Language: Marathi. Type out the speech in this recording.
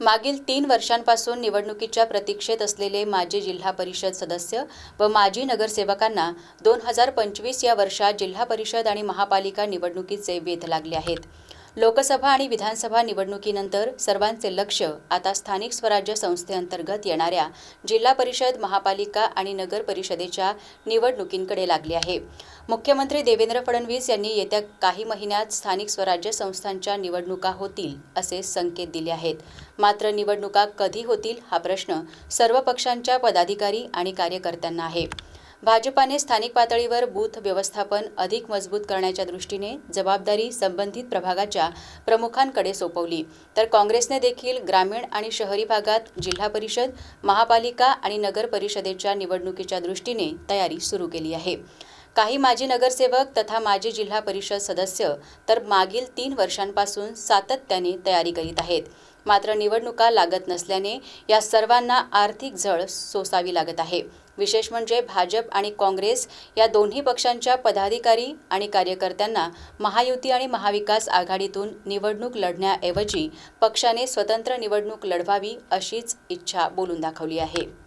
मागील तीन वर्षांपासून निवडणुकीच्या प्रतीक्षेत असलेले माजी जिल्हा परिषद सदस्य व माजी नगरसेवकांना दोन हजार पंचवीस या वर्षात जिल्हा परिषद आणि महापालिका निवडणुकीचे वेध लागले आहेत. लोकसभा आणि विधानसभा निवडणुकीनंतर सर्वांचे लक्ष आता स्थानिक स्वराज्य संस्थेअंतर्गत येणाऱ्या जिल्हा परिषद महापालिका आणि नगर परिषदेच्या निवडणुकींकडे लागले आहे. मुख्यमंत्री देवेंद्र फडणवीस यांनी येत्या काही महिन्यात स्थानिक स्वराज्य संस्थांच्या निवडणुका होतील असे संकेत दिले आहेत. मात्र निवडणुका कधी होतील हा प्रश्न सर्व पक्षांच्या पदाधिकारी आणि कार्यकर्त्यांना आहे. भाजपाने स्थानिक पातळीवर बूथ व्यवस्थापन अधिक मजबूत करण्याच्या दृष्टीने जबाबदारी संबंधित प्रभागाच्या प्रमुखांकडे सोपवली. तर काँग्रेसने देखील ग्रामीण आणि शहरी भागात जिल्हा परिषद महापालिका आणि नगर परिषदेच्या निवडणुकीच्या दृष्टीने तयारी सुरू केली आहे. काही माजी नगरसेवक तथा माजी जिल्हा परिषद सदस्य तर मागील तीन वर्षांपासून सातत्याने तयारी करीत आहेत. मात्र निवडणुका लागत नसल्याने या सर्वांना आर्थिक झळ सोसावी लागत आहे. विशेष म्हणजे भाजप आणि काँग्रेस या दोन्ही पक्षांच्या पदाधिकारी आणि कार्यकर्त्यांना महायुती आणि महाविकास आघाडीतून निवडणूक लढण्याऐवजी पक्षाने स्वतंत्र निवडणूक लढवावी अशीच इच्छा बोलून दाखवली आहे.